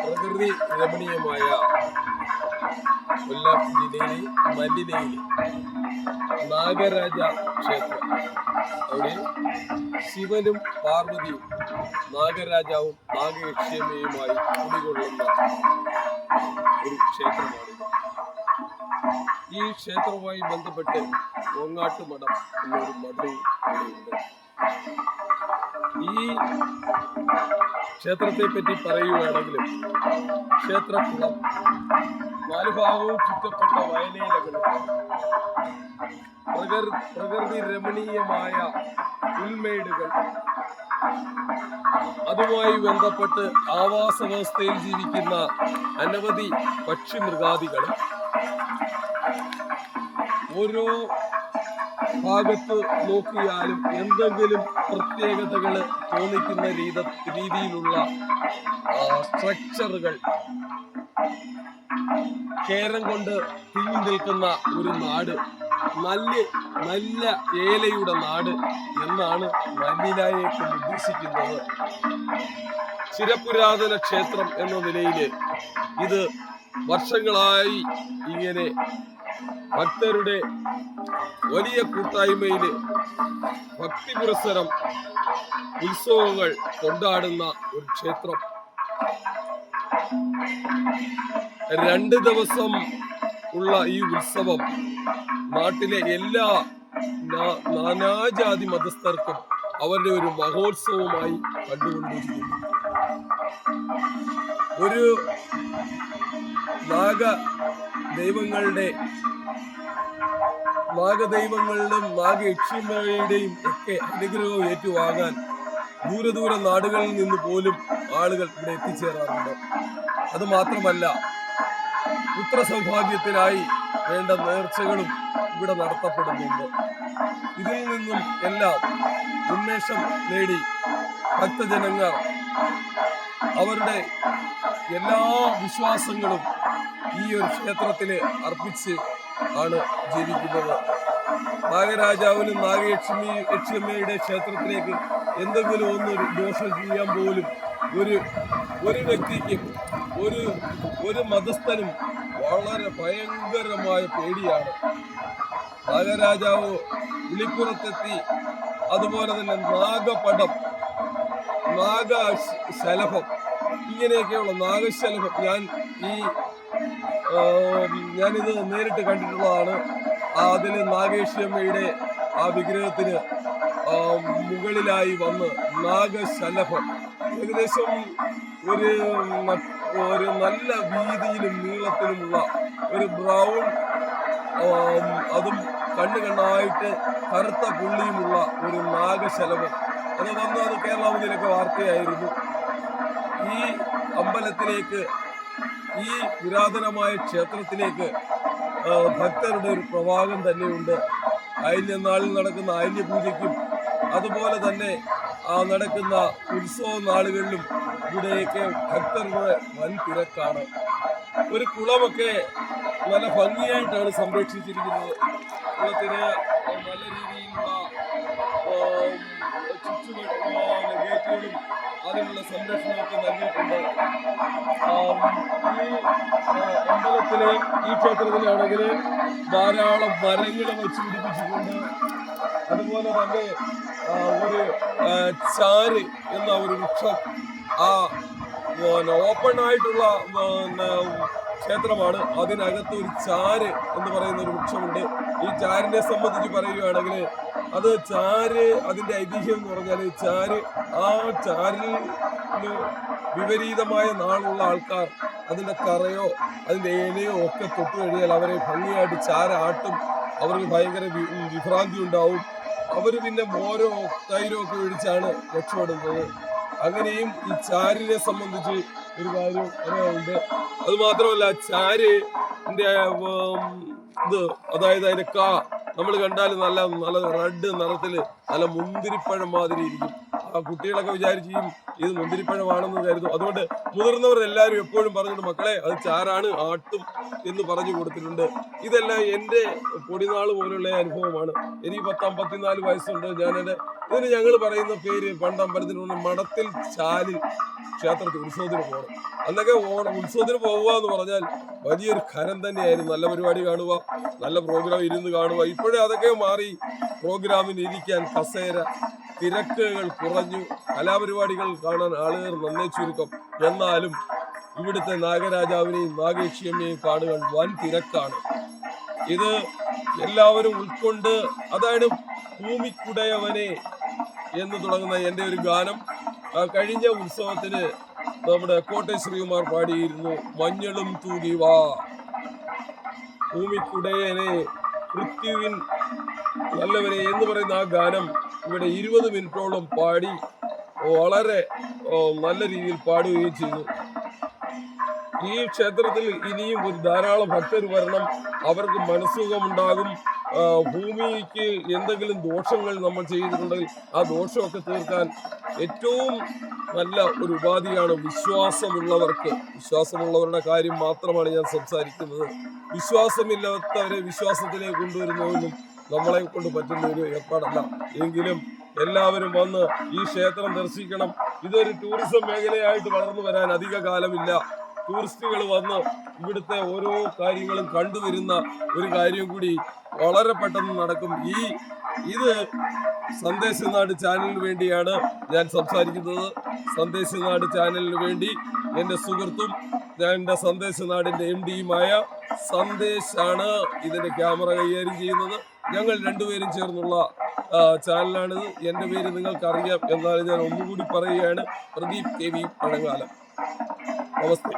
പ്രകൃതി രമണീയമായ കൊല്ലം ജില്ലയിലെ മല്ലിനയിൽ നാഗരാജ ക്ഷേത്രം. അവിടെ ശിവനും പാർവതിയും നാഗരാജാവും നാഗയക്ഷമയുമായി കുടികൊള്ളുന്ന ഒരു ക്ഷേത്രമാണ് ഈ ക്ഷേത്രവുമായി ബന്ധപ്പെട്ട് കോങ്ങാട്ടുമഠം എന്നൊരു മഠവും ഇവിടെയുണ്ട് ഈ ക്ഷേത്രത്തെ പറ്റി പറയുകയാണെങ്കിലും ക്ഷേത്രക്കുളം നാലുഭാഗവും ചുറ്റപ്പെട്ട വയലേലകളും പ്രകൃ- പ്രകൃതി രമണീയമായ പുൽമേടുകൾ. അതുമായി ബന്ധപ്പെട്ട് ആവാസ വ്യവസ്ഥയിൽ ജീവിക്കുന്ന അനവധി പക്ഷി മൃഗാദികൾ ഓരോ ഭാഗത്ത് നോക്കിയാലും എന്തെങ്കിലും പ്രത്യേകതകൾ തോന്നിക്കുന്ന രീത രീതിയിലുള്ള സ്ട്രക്ചറുകൾ കേരം കൊണ്ട് തിങ്ങി നിൽക്കുന്ന ഒരു നാട്. നല്ല നല്ല ഏലയുടെ നാട് എന്നാണ് മല്ലിലായെ കൊണ്ട് ഉദ്ദേശിക്കുന്നത്. ചിരപുരാതന ക്ഷേത്രം എന്ന നിലയിൽ ഇത് വർഷങ്ങളായി ഇങ്ങനെ ഭക്തരുടെ വലിയ കൂട്ടായ്മയിൽ ഭക്തി പുരസരം ഉത്സവങ്ങൾ കൊണ്ടാടുന്ന ഒരു ക്ഷേത്രം. രണ്ട് ദിവസം ഉള്ള ഈ ഉത്സവം നാട്ടിലെ എല്ലാ നാനാജാതി മതസ്ഥർക്കും അവരുടെ ഒരു മഹോത്സവമായി കണ്ടുകൊണ്ടിരിക്കുന്നു. ഒരു നാഗ ദൈവങ്ങളുടെ നാഗദൈവങ്ങളുടെയും നാഗയക്ഷിമയുടെയും ഒക്കെ അനുഗ്രഹവും ഏറ്റുവാങ്ങാൻ ദൂരദൂര ദൂരെ നാടുകളിൽ നിന്ന് പോലും ആളുകൾ ഇവിടെ എത്തിച്ചേരാറുണ്ട്. അത് മാത്രമല്ല പുത്രസൗഭാഗ്യത്തിനായി വേണ്ട നേർച്ചകളും ഇവിടെ നടത്തപ്പെടുന്നുണ്ട്. ഇതിൽ നിന്നും എല്ലാം ഉന്മേഷം നേടി ഭക്തജനങ്ങൾ അവരുടെ എല്ലാ വിശ്വാസങ്ങളും ഈ ഒരു ക്ഷേത്രത്തിൽ അർപ്പിച്ച് ആണ് ജീവിക്കുന്നത്. നാഗരാജാവിനും നാഗലക്ഷ്മി യക്ഷിയമ്മയുടെ ക്ഷേത്രത്തിലേക്ക് എന്തെങ്കിലും ഒന്ന് ഒരു ദോഷം ചെയ്യാൻ പോലും ഒരു ഒരു വ്യക്തിക്കും ഒരു ഒരു മതസ്ഥനും വളരെ ഭയങ്കരമായ പേടിയാണ്. നാഗരാജാവ് വിളിപ്പുറത്തെത്തി അതുപോലെ തന്നെ നാഗപടം നാഗ ശലഭം ഇങ്ങനെയൊക്കെയുള്ള നാഗശലഭം ഞാൻ ഈ ഞാനിത് നേരിട്ട് കണ്ടിട്ടുള്ളതാണ്. അതിൽ നാഗേശ്വരമ്മയുടെ ആ വിഗ്രഹത്തിന് മുകളിലായി വന്ന് നാഗശലഭം. ഏകദേശം ഒരു ഒരു നല്ല വീതിയിലും നീളത്തിലുമുള്ള ഒരു ബ്രൗൺ അതും കണ്ണു കണ്ണായിട്ട് കറുത്ത പുള്ളിയുമുള്ള ഒരു നാഗശലഭം. അത് വന്ന് അത് കേരളാവതിയിലൊക്കെ വാർത്തയായിരുന്നു. ഈ അമ്പലത്തിലേക്ക് ഈ പുരാതനമായ ക്ഷേത്രത്തിലേക്ക് ഭക്തരുടെ ഒരു പ്രവാഹം തന്നെയുണ്ട്. ആയില്യനാളിൽ നടക്കുന്ന അയല്യപൂജയ്ക്കും അതുപോലെ തന്നെ ആ നടക്കുന്ന ഉത്സവ നാളുകളിലും ഇവിടെയൊക്കെ ഭക്തരുടെ വൻ തിരക്കാണ്. ഒരു കുളമൊക്കെ നല്ല ഭംഗിയായിട്ടാണ് സംരക്ഷിച്ചിരിക്കുന്നത്. കുളത്തിന് നല്ല രീതിയിലുള്ള ചുറ്റുവട്ട ഗേറ്റുകളും അതിനുള്ള സംരക്ഷണമൊക്കെ നൽകിയിട്ടുണ്ട്. ഈ അമ്പലത്തിലെ ഈ ക്ഷേത്രത്തിലാണെങ്കിൽ ധാരാളം മരങ്ങൾ വെച്ച് പിടിപ്പിച്ചിട്ടുണ്ട്. അതുപോലെ തന്നെ ഒരു ചാര് എന്ന ഒരു വൃക്ഷം ആ ഓപ്പൺ ആയിട്ടുള്ള ക്ഷേത്രമാണ്. അതിനകത്ത് ഒരു ചാര് എന്ന് പറയുന്ന ഒരു വൃക്ഷമുണ്ട്. ഈ ചാരിനെ സംബന്ധിച്ച് പറയുകയാണെങ്കിൽ അത് ചാര് അതിന്റെ ഐതിഹ്യം എന്ന് പറഞ്ഞാൽ ചാര് ആ ചാരിൽ വിപരീതമായ നാളുള്ള ആൾക്കാർ അതിന്റെ കറയോ അതിന്റെ ഏലയോ ഒക്കെ തൊട്ട് കഴിഞ്ഞാൽ അവരെ ഭംഗിയായിട്ട് ചാരാട്ടും അവർക്ക് ഭയങ്കര വിഭ്രാന്തി ഉണ്ടാവും. അവർ പിന്നെ മോരോ തൈരോ ഒക്കെ ഒഴിച്ചാണ് രക്ഷപ്പെടുന്നത്. അങ്ങനെയും ഈ ചാരിനെ സംബന്ധിച്ച് ഒരു കാര്യം അത് മാത്രമല്ല ചാര് ഇത് അതായത് അതിന്റെ കാ നമ്മൾ കണ്ടാൽ നല്ല നല്ല റെഡ് നിറത്തിൽ നല്ല മുന്തിരിപ്പഴം മാതിരി ഇരിക്കും. കുട്ടികളൊക്കെ വിചാരിച്ചു ഇത് മുന്തിരിപ്പഴമാണെന്ന് കരുതും. അതുകൊണ്ട് മുതിർന്നവർ എല്ലാവരും എപ്പോഴും പറഞ്ഞിട്ട് മക്കളെ അത് ചാരാണ് ആട്ടും എന്ന് പറഞ്ഞു കൊടുത്തിട്ടുണ്ട്. ഇതെല്ലാം എന്റെ പൊടിനാൾ പോലുള്ള അനുഭവമാണ്. എനിക്ക് പത്ത് അമ്പത്തിനാല് വയസ്സുണ്ട്. ഞാൻ ഇതിന് ഞങ്ങൾ പറയുന്ന പേര് പണ്ട് അമ്പലത്തിന് മഠത്തിൽ ചാലിൽ ക്ഷേത്രത്തിൽ ഉത്സവത്തിന് പോകണം. അന്നൊക്കെ ഓണം ഉത്സവത്തിന് പോകുക എന്ന് പറഞ്ഞാൽ വലിയൊരു ഖരം തന്നെയായിരുന്നു. നല്ല പരിപാടി കാണുക നല്ല പ്രോഗ്രാം ഇരുന്ന് കാണുക. ഇപ്പോഴേ അതൊക്കെ മാറി പ്രോഗ്രാമിന് ഇരിക്കാൻ കസേര തിരക്കുകൾ കുറഞ്ഞു. കലാപരിപാടികൾ കാണാൻ ആളുകൾ നന്നേ ചുരുക്കം. എന്നാലും ഇവിടുത്തെ നാഗരാജാവിനെയും നാഗേക്ഷിയമ്മയെയും കാണുവാൻ വൻ തിരക്കാണ്. ഇത് എല്ലാവരും ഉൾക്കൊണ്ട് അതാണ് ഭൂമിക്കുടയവനെ എന്ന് തുടങ്ങുന്ന എന്റെ ഒരു ഗാനം. കഴിഞ്ഞ ഉത്സവത്തിന് നമ്മുടെ കോട്ടയ ശ്രീകുമാർ പാടിയിരുന്നു മഞ്ഞളും തൂകി വാ ഭൂമിക്കുടയനെ പൃഥ്വിൻ നല്ലവനെ എന്ന് പറയുന്ന ആ ഗാനം ഇവിടെ ഇരുപത് മിനിറ്റോളം പാടി വളരെ നല്ല രീതിയിൽ പാടുകയും ചെയ്തു. ഈ ക്ഷേത്രത്തിൽ ഇനിയും ഒരു ധാരാളം ഭക്തർ വരണം. അവർക്ക് മനസ്സുഖമുണ്ടാകും. ഭൂമിക്ക് എന്തെങ്കിലും ദോഷങ്ങൾ നമ്മൾ ചെയ്തിട്ടുണ്ടെങ്കിൽ ആ ദോഷമൊക്കെ തീർക്കാൻ ഏറ്റവും നല്ല ഒരു ഉപാധിയാണ് വിശ്വാസമുള്ളവർക്ക്. വിശ്വാസമുള്ളവരുടെ കാര്യം മാത്രമാണ് ഞാൻ സംസാരിക്കുന്നത്. വിശ്വാസമില്ലാത്തവരെ വിശ്വാസത്തിലേക്ക് കൊണ്ടുവരുന്നതൊന്നും നമ്മളെ കൊണ്ട് പറ്റുന്ന ഒരു ഏർപ്പാടല്ല. എങ്കിലും എല്ലാവരും വന്ന് ഈ ക്ഷേത്രം ദർശിക്കണം. ഇതൊരു ടൂറിസം മേഖലയായിട്ട് വളർന്നു വരാൻ അധിക കാലമില്ല. ടൂറിസ്റ്റുകൾ വന്ന് ഇവിടുത്തെ ഓരോ കാര്യങ്ങളും കണ്ടുവരുന്ന ഒരു കാര്യം കൂടി വളരെ പെട്ടെന്ന് നടക്കും. ഈ ഇത് സന്ദേശനാട് ചാനലിന് വേണ്ടിയാണ് ഞാൻ സംസാരിക്കുന്നത്. സന്ദേശനാട് ചാനലിന് വേണ്ടി എന്റെ സുഹൃത്തും എന്റെ സന്ദേശനാടിന്റെ എം ഡിയുമായ സന്ദേശാണ് ഇതിന്റെ ക്യാമറ കൈകാര്യം ചെയ്യുന്നത്. ഞങ്ങൾ രണ്ടുപേരും ചേർന്നുള്ള ചാനലാണ്. എന്റെ പേര് നിങ്ങൾക്കറിയാം എന്നാൽ ഞാൻ ഒന്നുകൂടി പറയുകയാണ്. Pradeep K V Pazhangalam. നമസ്തേ.